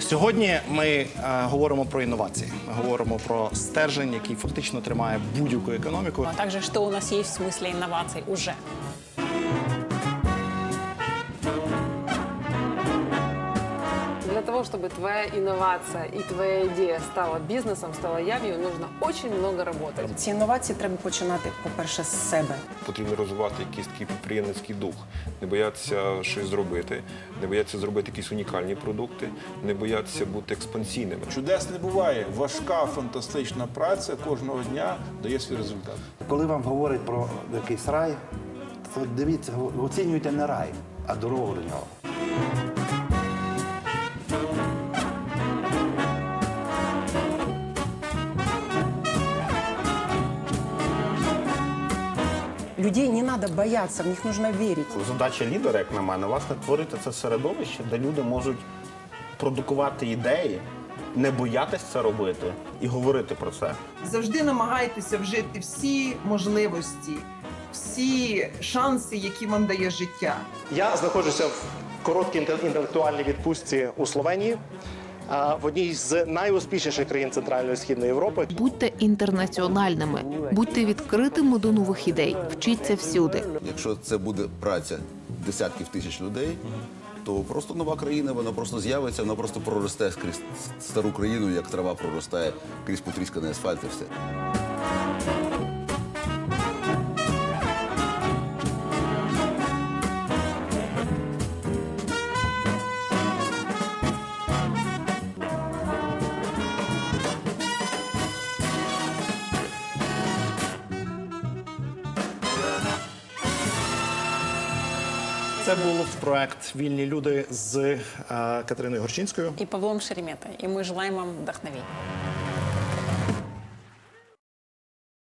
Сьогодні ми е, говоримо про інновації. Ми говоримо про стержень, який фактично тримає будь-яку економіку. А також що у нас є в смислі інновацій уже. Того, чтобы твоя инновация и твоя идея стала бизнесом, стала явью, нужно очень много работать. Ці інновації треба починати, по-перше, з себе. Потрібно розвивати якийсь такий підприємницький дух, не боятися щось зробити, не боятися зробити якісь унікальні продукти, не боятися бути експансійними. Чудес не буває. Важка, фантастична праця кожного дня дає свій результат. Коли вам говорять про якийсь рай, то дивіться, оцінюйте не рай, а дорогу до нього. Людей не треба боятися, в них потрібно вірити. Задача лідера, як на мене, власне, творити це середовище, де люди можуть продукувати ідеї, не боятися це робити і говорити про це. завжди намагайтеся вжити всі можливості, всі шанси, які вам дає життя. Я знаходжуся в короткій інтел- інтелектуальній відпустці у Словенії, в одній з найуспішніших країн Центральної і Східної Європи. Будьте інтернаціональними, будьте відкритими до нових ідей, вчіться всюди. Якщо це буде праця десятків тисяч людей, то просто нова країна, вона просто з'явиться, вона просто проросте скрізь стару країну, як трава проростає крізь потрісканий асфальт і все. Це був проект Вільні люди з е, Катериною Горчинською. і Павлом Шеремета. І ми желаємо вам вдохновения.